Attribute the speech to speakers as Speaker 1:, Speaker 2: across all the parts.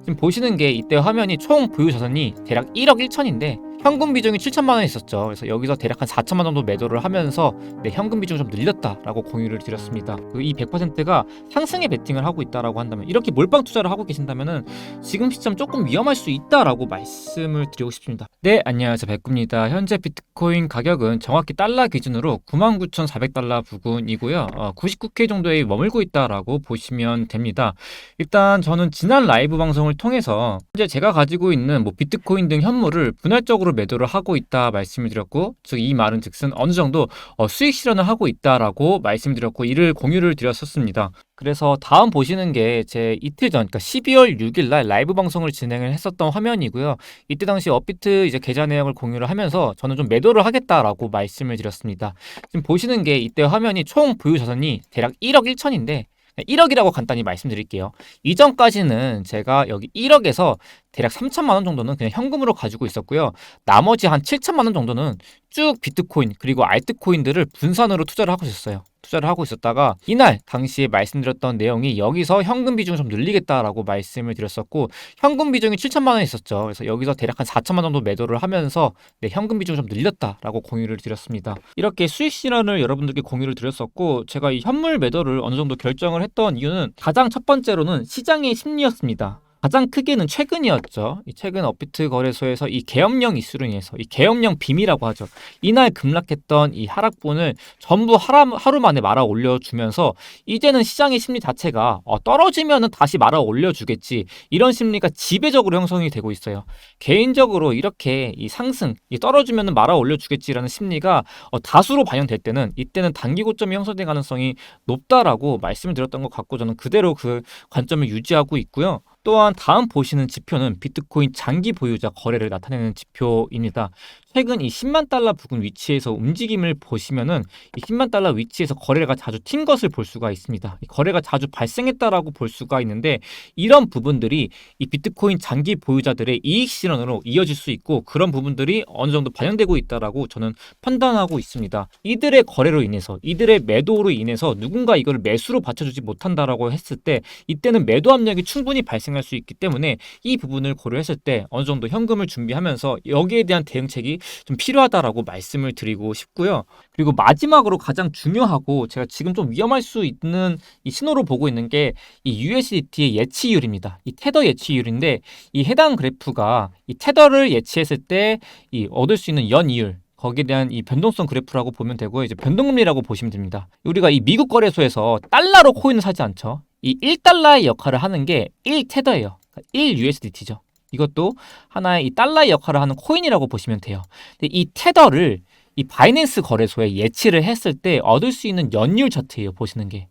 Speaker 1: 지금 보시는 게 이때 화면이 총 보유 자산이 대략 1억 1천인데 현금 비중이 7천만 원 있었죠. 그래서 여기서 대략 한 4천만 원 정도 매도를 하면서 내 현금 비중을 좀 늘렸다라고 공유를 드렸습니다. 그이 100%가 상승에 베팅을 하고 있다라고 한다면 이렇게 몰빵 투자를 하고 계신다면은 지금 시점 조금 위험할 수 있다라고 말씀을 드리고 싶습니다. 네, 안녕하세요. 백구입니다. 현재 비트코인 가격은 정확히 달러 기준으로 99,400달러 부근이고요. 어, 99K 정도에 머물고 있다라고 보시면 됩니다. 일단 저는 지난 라이브 방송을 통해서 현재 제가 가지고 있는 뭐 비트코인 등 현물을 분할적으로 매도를 하고 있다 말씀을 드렸고 즉 이 말은 즉슨 어느 정도 어, 수익 실현을 하고 있다라고 말씀드렸고 이를 공유를 드렸었습니다. 그래서 다음 보시는 게 제 이틀 전, 그러니까 12월 6일 날 라이브 방송을 진행을 했었던 화면이고요. 이때 당시 업비트 이제 계좌 내역을 공유를 하면서 저는 좀 매도를 하겠다라고 말씀을 드렸습니다. 지금 보시는 게 이때 화면이 총 보유 자산이 대략 1억 1천인데 1억이라고 간단히 말씀드릴게요. 이전까지는 제가 여기 1억에서 대략 3천만 원 정도는 그냥 현금으로 가지고 있었고요. 나머지 한 7천만 원 정도는 쭉 비트코인 그리고 알트코인들을 분산으로 투자를 하고 있었어요. 투자를 하고 있었다가 이날 당시에 말씀드렸던 내용이 여기서 현금 비중을 좀 늘리겠다라고 말씀을 드렸었고 현금 비중이 7천만 원 있었죠. 그래서 여기서 대략 한 4천만 원 정도 매도를 하면서 내 현금 비중을 좀 늘렸다라고 공유를 드렸습니다. 이렇게 수익 실현을 여러분들께 공유를 드렸었고 제가 이 현물 매도를 어느 정도 결정을 했던 이유는 가장 첫 번째로는 시장의 심리였습니다. 가장 크게는 최근이었죠. 이 최근 업비트 거래소에서 이 계엄령 이슈로 인해서 이 계엄령 빔이라고 하죠. 이날 급락했던 이 하락분을 전부 하루, 하루 만에 말아 올려주면서 이제는 시장의 심리 자체가 어, 떨어지면은 다시 말아 올려주겠지 이런 심리가 지배적으로 형성이 되고 있어요. 개인적으로 이렇게 이 상승, 이 떨어지면은 말아 올려주겠지라는 심리가 어, 다수로 반영될 때는 이때는 단기 고점이 형성될 가능성이 높다라고 말씀을 드렸던 것 같고 저는 그대로 그 관점을 유지하고 있고요. 또한 다음 보시는 지표는 비트코인 장기 보유자 거래를 나타내는 지표입니다. 최근 이 10만 달러 부근 위치에서 움직임을 보시면은 이 10만 달러 위치에서 거래가 자주 튄 것을 볼 수가 있습니다. 이 거래가 자주 발생했다라고 볼 수가 있는데 이런 부분들이 이 비트코인 장기 보유자들의 이익 실현으로 이어질 수 있고 그런 부분들이 어느 정도 반영되고 있다라고 저는 판단하고 있습니다. 이들의 거래로 인해서 이들의 매도로 인해서 누군가 이걸 매수로 받쳐주지 못한다라고 했을 때 이때는 매도 압력이 충분히 발생할 수 있기 때문에 이 부분을 고려했을 때 어느 정도 현금을 준비하면서 여기에 대한 대응책이 좀 필요하다라고 말씀을 드리고 싶고요. 그리고 마지막으로 가장 중요하고 제가 지금 좀 위험할 수 있는 이 신호로 보고 있는 게 이 USDT의 예치율입니다. 이 테더 예치율인데 이 해당 그래프가 이 테더를 예치했을 때 이 얻을 수 있는 연이율 거기에 대한 이 변동성 그래프라고 보면 되고요. 이제 변동금리라고 보시면 됩니다. 우리가 이 미국 거래소에서 달러로 코인을 사지 않죠. 이 1달러의 역할을 하는 게 1테더예요. 1USDT죠. 이것도 하나의 이 달러의 역할을 하는 코인이라고 보시면 돼요. 근데 이 테더를 이 바이낸스 거래소에 예치를 했을 때 얻을 수 있는 연율 차트예요. 보시는 게.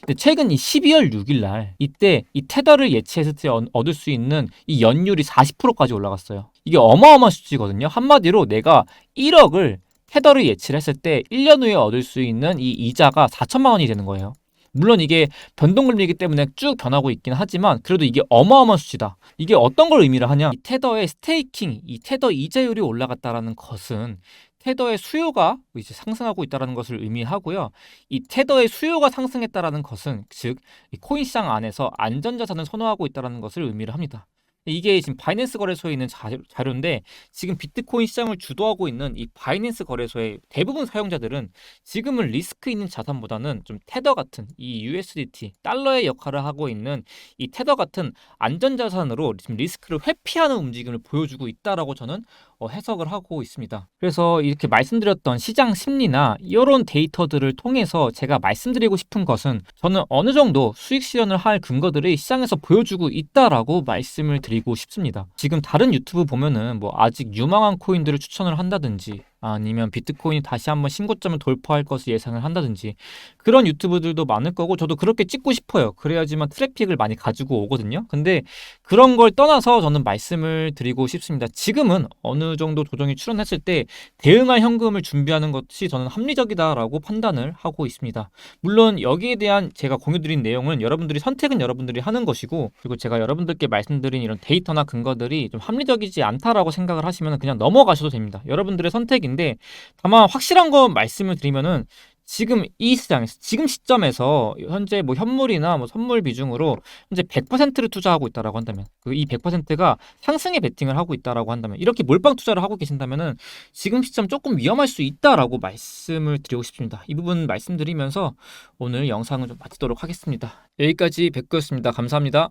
Speaker 1: 근데 최근 이 12월 6일 날 이때 이 테더를 예치했을 때 얻- 얻을 수 있는 이 연율이 40%까지 올라갔어요. 이게 어마어마한 수치거든요. 한마디로 내가 1억을 테더를 예치를 했을 때 1년 후에 얻을 수 있는 이 이자가 4천만 원이 되는 거예요. 물론 이게 변동금리이기 때문에 쭉 변하고 있긴 하지만 그래도 이게 어마어마한 수치다. 이게 어떤 걸 의미를 하냐? 이 테더의 스테이킹, 이 테더 이자율이 올라갔다라는 것은 테더의 수요가 이제 상승하고 있다라는 것을 의미하고요. 이 테더의 수요가 상승했다라는 것은 즉이 코인 시장 안에서 안전자산을 선호하고 있다라는 것을 의미를 합니다. 이게 지금 바이낸스 거래소에 있는 자료, 자료인데 지금 비트코인 시장을 주도하고 있는 이 바이낸스 거래소의 대부분 사용자들은 지금은 리스크 있는 자산보다는 좀 테더 같은 이 USDT 달러의 역할을 하고 있는 이 테더 같은 안전 자산으로 지금 리스크를 회피하는 움직임을 보여주고 있다라고 저는 어, 해석을 하고 있습니다. 그래서 이렇게 말씀드렸던 시장 심리나 이런 데이터들을 통해서 제가 말씀드리고 싶은 것은 저는 어느 정도 수익 실현을 할 근거들이 시장에서 보여주고 있다라고 말씀을 드리고 싶습니다. 지금 다른 유튜브 보면은 뭐 아직 유망한 코인들을 추천을 한다든지 아니면 비트코인이 다시 한번 신고점을 돌파할 것을 예상을 한다든지 그런 유튜브들도 많을 거고 저도 그렇게 찍고 싶어요. 그래야지만 트래픽을 많이 가지고 오거든요. 근데 그런 걸 떠나서 저는 말씀을 드리고 싶습니다. 지금은 어느 정도 조정이 출현했을 때 대응할 현금을 준비하는 것이 저는 합리적이다라고 판단을 하고 있습니다. 물론 여기에 대한 제가 공유드린 내용은 여러분들이 선택은 여러분들이 하는 것이고 그리고 제가 여러분들께 말씀드린 이런 데이터나 근거들이 좀 합리적이지 않다라고 생각을 하시면 그냥 넘어가셔도 됩니다. 여러분들의 선택인 데 다만 확실한 건 말씀을 드리면은 지금 이 시장에서 지금 시점에서 현재 뭐 현물이나 뭐 선물 비중으로 현재 100%를 투자하고 있다라고 한다면 그 이 100%가 상승에 베팅을 하고 있다라고 한다면 이렇게 몰빵 투자를 하고 계신다면은 지금 시점 조금 위험할 수 있다라고 말씀을 드리고 싶습니다. 이 부분 말씀드리면서 오늘 영상을 좀 마치도록 하겠습니다. 여기까지 뵙겠습니다. 감사합니다.